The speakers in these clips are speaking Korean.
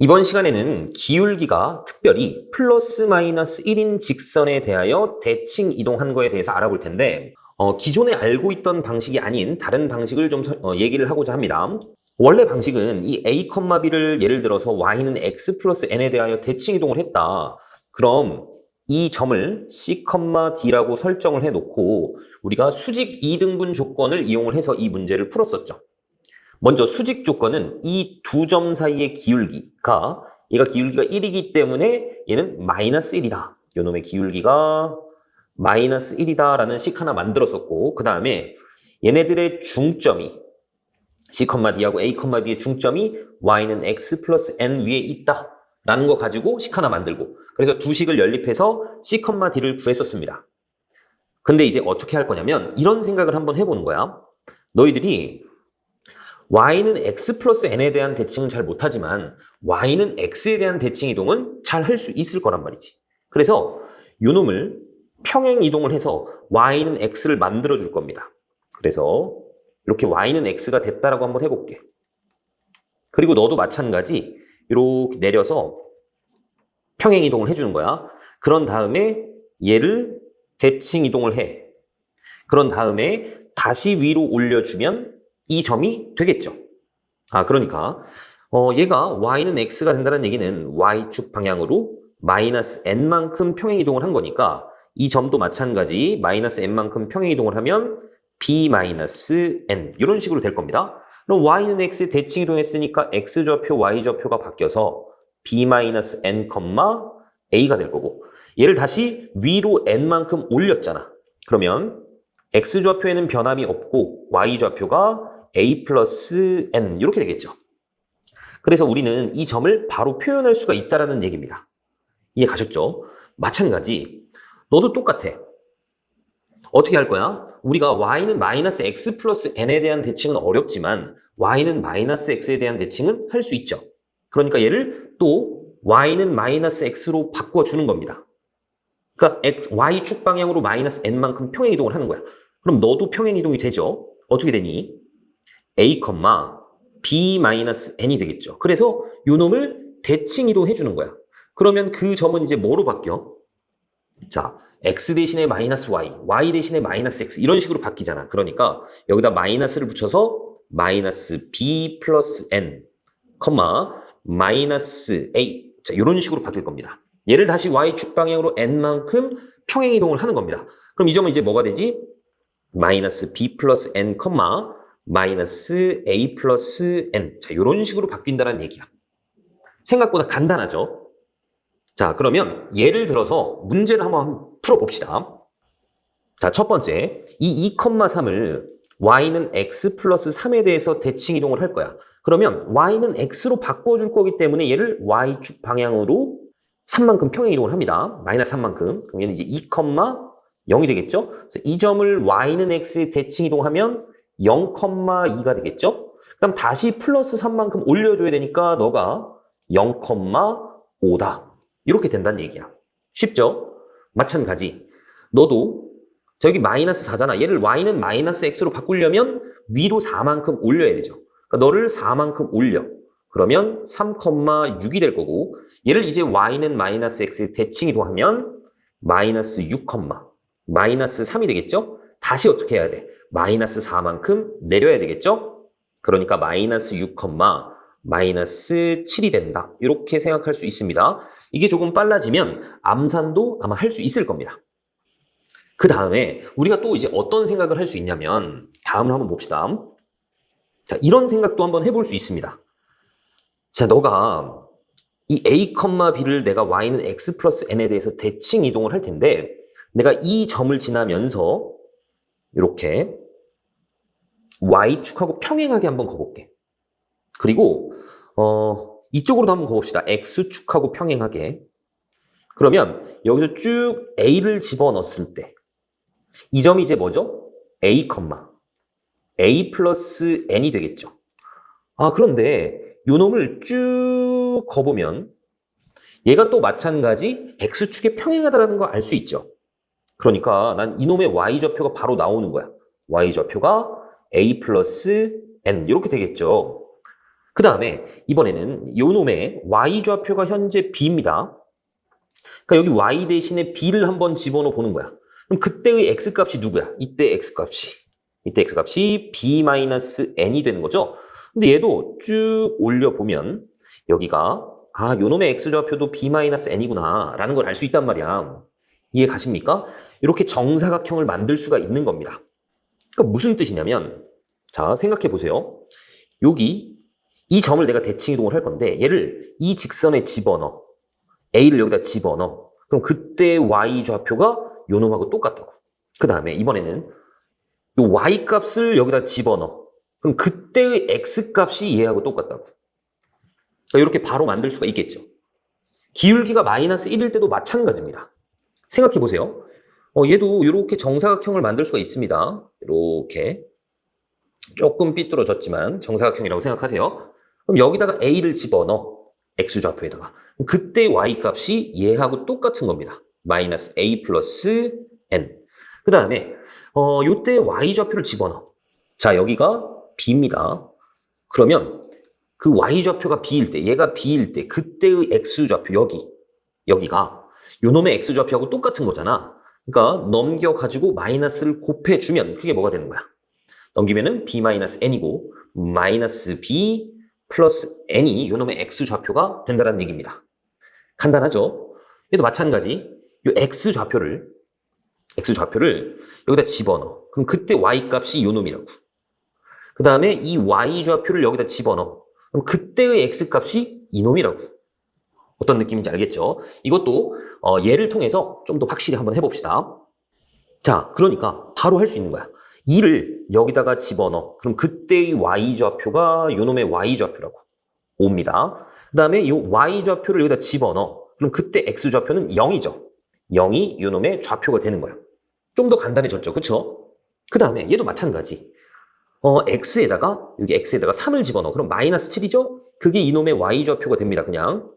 이번 시간에는 기울기가 특별히 플러스 마이너스 1인 직선에 대하여 대칭 이동한 거에 대해서 알아볼 텐데 어, 기존에 알고 있던 방식이 아닌 다른 방식을 좀 설- 어, 얘기를 하고자 합니다. 원래 방식은 이 a, b를 예를 들어서 y는 x 플러스 n에 대하여 대칭 이동을 했다. 그럼 이 점을 c, d라고 설정을 해놓고 우리가 수직 이등분 조건을 이용을 해서 이 문제를 풀었었죠. 먼저 수직 조건은 이 두 점 사이의 기울기가 얘가 기울기가 1이기 때문에 얘는 마이너스 1이다. 요놈의 기울기가 마이너스 1이다라는 식 하나 만들었었고 그 다음에 얘네들의 중점이 C, D하고 A, B의 중점이 Y는 X 플러스 N 위에 있다. 라는 거 가지고 식 하나 만들고 그래서 두 식을 연립해서 C, D를 구했었습니다. 근데 이제 어떻게 할 거냐면 이런 생각을 한번 해보는 거야. 너희들이 y는 x 플러스 n에 대한 대칭은 잘 못하지만 y는 x에 대한 대칭 이동은 잘 할 수 있을 거란 말이지. 그래서 요 놈을 평행 이동을 해서 y는 x를 만들어 줄 겁니다. 그래서 이렇게 y는 x가 됐다라고 한번 해볼게. 그리고 너도 마찬가지 이렇게 내려서 평행 이동을 해주는 거야. 그런 다음에 얘를 대칭 이동을 해. 그런 다음에 다시 위로 올려주면 이 점이 되겠죠. 아, 그러니까 어, 얘가 y는 x가 된다는 얘기는 y축 방향으로 마이너스 n만큼 평행 이동을 한 거니까 이 점도 마찬가지 마이너스 n만큼 평행 이동을 하면 b 마이너스 n 이런 식으로 될 겁니다. 그럼 y는 x 대칭 이동했으니까 x 좌표, y 좌표가 바뀌어서 b 마이너스 n, a가 될 거고 얘를 다시 위로 n만큼 올렸잖아. 그러면 x 좌표에는 변함이 없고 y 좌표가 a 플러스 n 이렇게 되겠죠. 그래서 우리는 이 점을 바로 표현할 수가 있다라는 얘기입니다. 이해 가셨죠? 마찬가지 너도 똑같아. 어떻게 할 거야? 우리가 y는 마이너스 x 플러스 n에 대한 대칭은 어렵지만 y는 마이너스 x에 대한 대칭은 할 수 있죠. 그러니까 얘를 또 y는 마이너스 x로 바꿔주는 겁니다. 그러니까 x, y축 방향으로 마이너스 n만큼 평행 이동을 하는 거야. 그럼 너도 평행 이동이 되죠? 어떻게 되니? A, b 마이너스 n이 되겠죠. 그래서 요 놈을 대칭 이동해 주는 거야. 그러면 그 점은 이제 뭐로 바뀌어? 자, x 대신에 마이너스 y, y 대신에 마이너스 x 이런 식으로 바뀌잖아. 그러니까 여기다 마이너스를 붙여서 마이너스 b 플러스 n, 컴마 마이너스 a 자 이런 식으로 바뀔 겁니다. 얘를 다시 y축 방향으로 n만큼 평행 이동을 하는 겁니다. 그럼 이 점은 이제 뭐가 되지? 마이너스 b 플러스 n, 컴마 마이너스 a 플러스 n. 자, 이런 식으로 바뀐다는 얘기야. 생각보다 간단하죠? 자, 그러면 예를 들어서 문제를 한번 풀어봅시다. 자, 첫 번째. 이 2,3을 y는 x 플러스 3에 대해서 대칭 이동을 할 거야. 그러면 y는 x로 바꿔줄 거기 때문에 얘를 y축 방향으로 3만큼 평행 이동을 합니다. 마이너스 3만큼. 그럼 얘는 이제 2,0이 되겠죠? 그래서 이 점을 y는 x에 대칭 이동하면 0,2가 되겠죠? 그럼 다시 플러스 3만큼 올려줘야 되니까 너가 0,5다. 이렇게 된다는 얘기야. 쉽죠? 마찬가지. 너도 저기 마이너스 4잖아. 얘를 y는 마이너스 x로 바꾸려면 위로 4만큼 올려야 되죠. 그러니까 너를 4만큼 올려. 그러면 3,6이 될 거고 얘를 이제 y는 마이너스 x에 대칭 이동하면 마이너스 6, 마이너스 3이 되겠죠? 다시 어떻게 해야 돼? 마이너스 4만큼 내려야 되겠죠? 그러니까 마이너스 6, 마이너스 7이 된다. 이렇게 생각할 수 있습니다. 이게 조금 빨라지면 암산도 아마 할 수 있을 겁니다. 그 다음에 우리가 또 이제 어떤 생각을 할 수 있냐면 다음을 한번 봅시다. 자, 이런 생각도 한번 해볼 수 있습니다. 자, 너가 이 a, b를 내가 y는 x 플러스 n에 대해서 대칭 이동을 할 텐데 내가 이 점을 지나면서 이렇게 y축하고 평행하게 한번 거볼게. 그리고 어, 이쪽으로도 한번 거봅시다. x축하고 평행하게. 그러면 여기서 쭉 a를 집어넣었을 때 이 점이 이제 뭐죠? a, a 플러스 n이 되겠죠. 아 그런데 요 놈을 쭉 거보면 얘가 또 마찬가지 x축에 평행하다는 거알수 있죠. 그러니까 난 이놈의 y좌표가 바로 나오는 거야. y좌표가 a 플러스 n 이렇게 되겠죠. 그 다음에 이번에는 요 놈의 y좌표가 현재 b입니다. 그러니까 여기 y 대신에 b를 한번 집어넣어 보는 거야. 그럼 그때의 x값이 누구야? 이때 x값이. 이때 x값이 b-n이 되는 거죠. 근데 얘도 쭉 올려 보면 여기가 아, 요 놈의 x좌표도 b-n이구나 라는 걸 알 수 있단 말이야. 이해 가십니까? 이렇게 정사각형을 만들 수가 있는 겁니다. 그러니까 무슨 뜻이냐면 자, 생각해 보세요. 여기 이 점을 내가 대칭 이동을 할 건데 얘를 이 직선에 집어넣어. A를 여기다 집어넣어. 그럼 그때 Y 좌표가 요 놈하고 똑같다고. 그 다음에 이번에는 요 Y 값을 여기다 집어넣어. 그럼 그때의 X 값이 얘하고 똑같다고. 그러니까 이렇게 바로 만들 수가 있겠죠. 기울기가 마이너스 1일 때도 마찬가지입니다. 생각해 보세요. 어, 얘도 이렇게 정사각형을 만들 수가 있습니다. 이렇게. 조금 삐뚤어졌지만 정사각형이라고 생각하세요. 그럼 여기다가 A를 집어넣어. X좌표에다가. 그때 Y 값이 얘하고 똑같은 겁니다. 마이너스 A 플러스 N. 그 다음에, 어, 요때 Y좌표를 집어넣어. 자, 여기가 B입니다. 그러면 그 Y좌표가 B일 때, 얘가 B일 때, 그때의 X좌표, 여기, 여기가 요 놈의 X좌표하고 똑같은 거잖아. 그러니까 넘겨가지고 마이너스를 곱해주면 그게 뭐가 되는 거야? 넘기면은 b-n이고 마이너스 b 플러스 n이 요놈의 x좌표가 된다는 얘기입니다. 간단하죠? 얘도 마찬가지 요 x좌표를 x좌표를 여기다 집어넣어. 그럼 그때 y 값이 요놈이라고. 그 다음에 이 y좌표를 여기다 집어넣어. 그럼 그때의 x 값이 이놈이라고. 어떤 느낌인지 알겠죠? 이것도 어, 예를 통해서 좀 더 확실히 한번 해봅시다. 자, 그러니까 바로 할 수 있는 거야. 2를 여기다가 집어넣어. 그럼 그때의 y좌표가 요놈의 y좌표라고 옵니다. 그 다음에 이 y좌표를 여기다 집어넣어. 그럼 그때 x좌표는 0이죠. 0이 요놈의 좌표가 되는 거야. 좀 더 간단해졌죠. 그쵸? 그 다음에 얘도 마찬가지. 어, x에다가, 여기 x에다가 3을 집어넣어. 그럼 마이너스 7이죠? 그게 이놈의 y좌표가 됩니다. 그냥.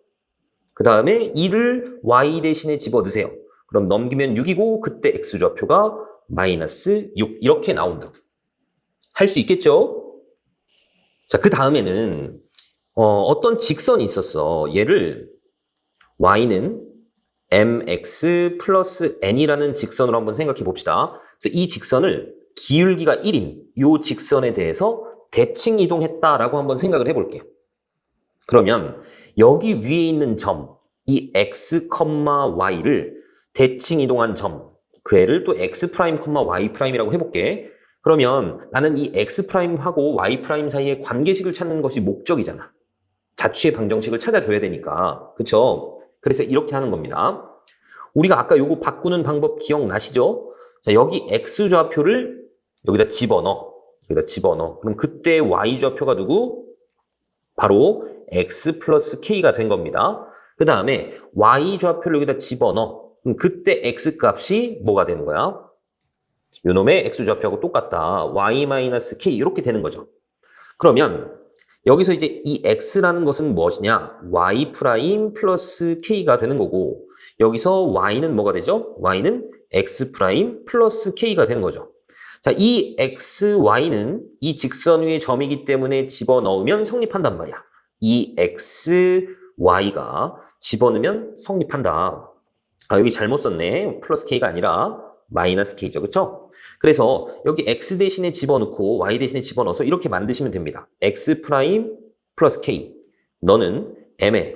그 다음에 2를 y 대신에 집어넣으세요. 그럼 넘기면 6이고 그때 x좌표가 마이너스 6 이렇게 나온다고. 할 수 있겠죠? 자, 그 다음에는 어, 떤 직선이 있었어. 얘를 y는 mx 플러스 n이라는 직선으로 한번 생각해 봅시다. 그래서 이 직선을 기울기가 1인 이 직선에 대해서 대칭 이동했다라고 한번 생각을 해볼게요. 그러면 여기 위에 있는 점, 이 x, y를 대칭 이동한 점, 그 애를 또 x 프라임, y 프라임이라고 해볼게. 그러면 나는 이 x 프라임하고 y 프라임 사이의 관계식을 찾는 것이 목적이잖아. 자취의 방정식을 찾아줘야 되니까. 그쵸? 그래서 이렇게 하는 겁니다. 우리가 아까 요거 바꾸는 방법 기억나시죠? 자, 여기 x좌표를 여기다 집어넣어. 여기다 집어넣어. 그럼 그때 y좌표가 누구? 바로 x 플러스 k가 된 겁니다. 그 다음에 y좌표를 여기다 집어넣어. 그럼 그때 x 값이 뭐가 되는 거야? 요놈의 x좌표하고 똑같다. y-k 이렇게 되는 거죠. 그러면 여기서 이제 이 x라는 것은 무엇이냐? y 프라임 플러스 k가 되는 거고 여기서 y는 뭐가 되죠? y는 x 프라임 플러스 k가 되는 거죠. 자, 이 x, y는 이 직선 위의 점이기 때문에 집어넣으면 성립한단 말이야. 이 x, y가 집어넣으면 성립한다. 아, 여기 잘못 썼네. 플러스 k가 아니라 마이너스 k죠. 그쵸? 그래서 여기 x 대신에 집어넣고 y 대신에 집어넣어서 이렇게 만드시면 됩니다. x 프라임 플러스 k. 너는 m에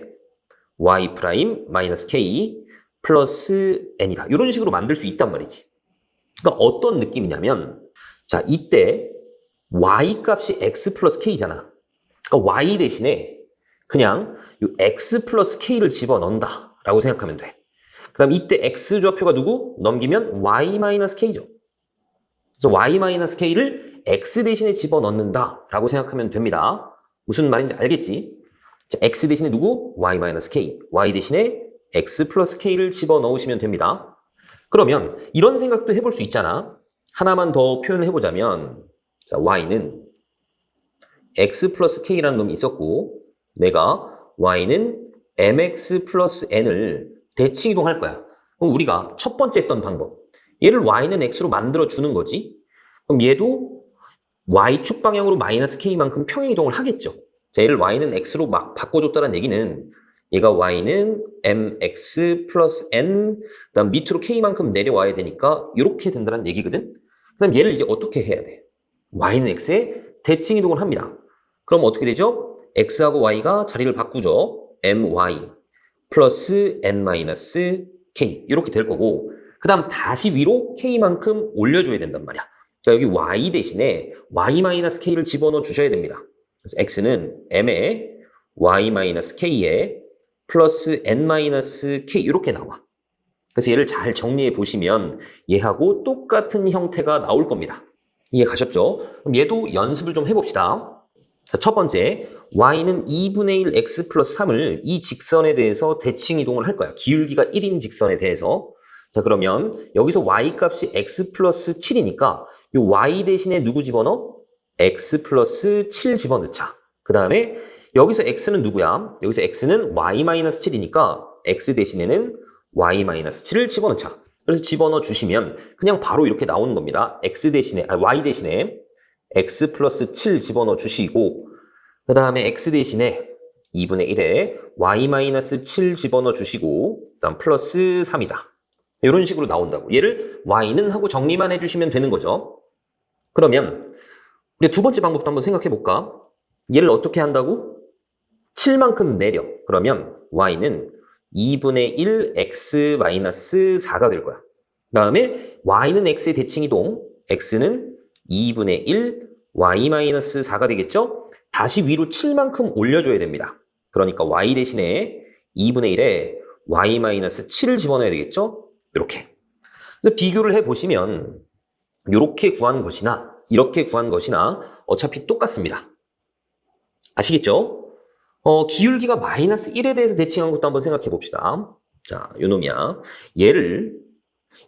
y 프라임 마이너스 k 플러스 n이다. 이런 식으로 만들 수 있단 말이지. 그러니까 어떤 느낌이냐면 자 이때 y 값이 x 플러스 k잖아. 그러니까 y 대신에 그냥 이 x 플러스 k를 집어넣는다 라고 생각하면 돼. 그 다음 이때 x좌표가 누구? 넘기면 y-k죠. 그래서 y-k를 x 대신에 집어넣는다 라고 생각하면 됩니다. 무슨 말인지 알겠지? 자, x 대신에 누구? y-k. y 대신에 x 플러스 k를 집어넣으시면 됩니다. 그러면 이런 생각도 해볼 수 있잖아. 하나만 더 표현을 해보자면 자, y는 x 플러스 k라는 놈이 있었고 내가 y는 mx 플러스 n을 대칭 이동할 거야. 그럼 우리가 첫 번째 했던 방법. 얘를 y는 x로 만들어 주는 거지. 그럼 얘도 y축 방향으로 마이너스 k만큼 평행 이동을 하겠죠. 자, 얘를 y는 x로 막 바꿔줬다는 얘기는 얘가 y는 mx 플러스 n 그다음 밑으로 k만큼 내려와야 되니까 이렇게 된다는 얘기거든. 그다음 얘를 이제 어떻게 해야 돼? y는 x에 대칭 이동을 합니다. 그럼 어떻게 되죠? x하고 y가 자리를 바꾸죠. my 플러스 n 마이너스 k 이렇게 될 거고 그 다음 다시 위로 k만큼 올려줘야 된단 말이야. 자 여기 y 대신에 y 마이너스 k를 집어넣어 주셔야 됩니다. 그래서 x는 m에 y 마이너스 k에 플러스 n 마이너스 k 이렇게 나와. 그래서 얘를 잘 정리해 보시면 얘하고 똑같은 형태가 나올 겁니다. 이해 가셨죠? 그럼 얘도 연습을 좀 해봅시다. 자, 첫 번째, y는 2분의 1 x 플러스 3을 이 직선에 대해서 대칭 이동을 할 거야. 기울기가 1인 직선에 대해서. 자, 그러면 여기서 y 값이 x 플러스 7이니까 이 y 대신에 누구 집어넣어? x 플러스 7 집어넣자. 그 다음에 여기서 x는 누구야? 여기서 x는 y 마이너스 7이니까 x 대신에는 y 마이너스 7을 집어넣자. 그래서 집어넣어 주시면 그냥 바로 이렇게 나오는 겁니다. x 대신에, 아, y 대신에 x 플러스 7 집어넣어 주시고 그 다음에 x 대신에 2분의 1에 y 마이너스 7 집어넣어 주시고 그 다음 플러스 3이다. 이런 식으로 나온다고. 얘를 y는 하고 정리만 해주시면 되는 거죠. 그러면 우리 두 번째 방법도 한번 생각해 볼까? 얘를 어떻게 한다고? 7만큼 내려. 그러면 y는 2분의 1 x 마이너스 4가 될 거야. 그 다음에 y는 x의 대칭 이동, x는 2분의 1 y 마이너스 4가 되겠죠? 다시 위로 7만큼 올려줘야 됩니다. 그러니까 y 대신에 2분의 1에 y 마이너스 7을 집어넣어야 되겠죠? 이렇게. 그래서 비교를 해보시면 이렇게 구한 것이나 이렇게 구한 것이나 어차피 똑같습니다. 아시겠죠? 어, 기울기가 마이너스 1에 대해서 대칭한 것도 한번 생각해 봅시다. 자, 요놈이야. 얘를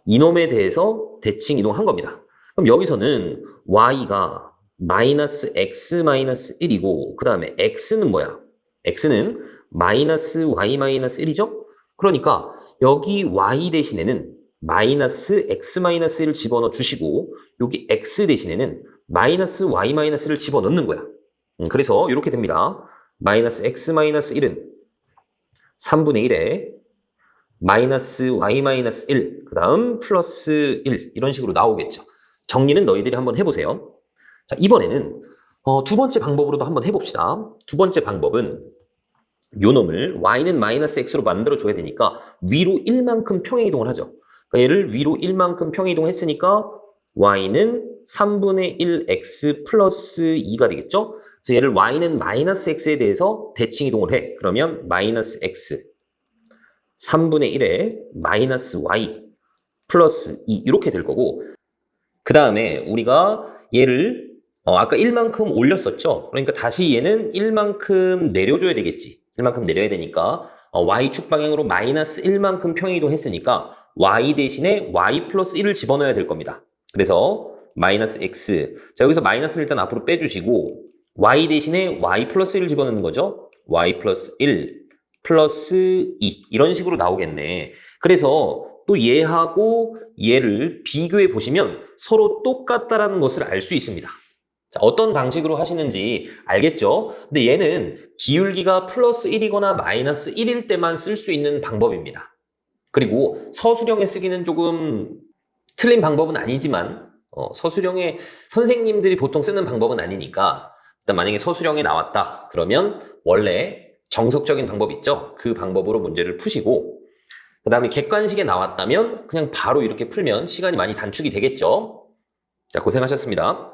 이놈에 대해서 대칭 이동한 겁니다. 그럼 여기서는 y가 마이너스 x 마이너스 1이고 그 다음에 x는 뭐야? x는 마이너스 y 마이너스 1이죠? 그러니까 여기 y 대신에는 마이너스 x 마이너스 1을 집어넣어 주시고 여기 x 대신에는 마이너스 y 마이너스를 집어넣는 거야. 음, 그래서 이렇게 됩니다. 마이너스 x 마이너스 1은 3분의 1에 마이너스 y 마이너스 1, 그 다음 플러스 1 이런 식으로 나오겠죠. 정리는 너희들이 한번 해보세요. 자, 이번에는 어, 두 번째 방법으로도 한번 해봅시다. 두 번째 방법은 요 놈을 y는 마이너스 x로 만들어줘야 되니까 위로 1만큼 평행 이동을 하죠. 그러니까 얘를 위로 1만큼 평행 이동했으니까 y는 3분의 1x 플러스 2가 되겠죠? 그래서 얘를 y는 마이너스 x에 대해서 대칭 이동을 해. 그러면 마이너스 x 3분의 1에 마이너스 y 플러스 2 이렇게 될 거고 그 다음에 우리가 얘를 어, 아까 1만큼 올렸었죠. 그러니까 다시 얘는 1만큼 내려줘야 되겠지. 1만큼 내려야 되니까 어, y축 방향으로 마이너스 1만큼 평행이동 했으니까 y 대신에 y 플러스 1을 집어넣어야 될 겁니다. 그래서 마이너스 x 자 여기서 마이너스를 일단 앞으로 빼주시고 y 대신에 y 플러스 1을 집어넣는 거죠. y 플러스 1 플러스 2 이런 식으로 나오겠네. 그래서 또 얘하고 얘를 비교해 보시면 서로 똑같다라는 것을 알 수 있습니다. 자, 어떤 방식으로 하시는지 알겠죠? 근데 얘는 기울기가 플러스 1이거나 마이너스 1일 때만 쓸 수 있는 방법입니다. 그리고 서술형에 쓰기는 조금 틀린 방법은 아니지만 어, 서술형에 선생님들이 보통 쓰는 방법은 아니니까 일단 만약에 서술형에 나왔다 그러면 원래 정석적인 방법 있죠? 그 방법으로 문제를 푸시고 그 다음에 객관식에 나왔다면 그냥 바로 이렇게 풀면 시간이 많이 단축이 되겠죠? 자, 고생하셨습니다.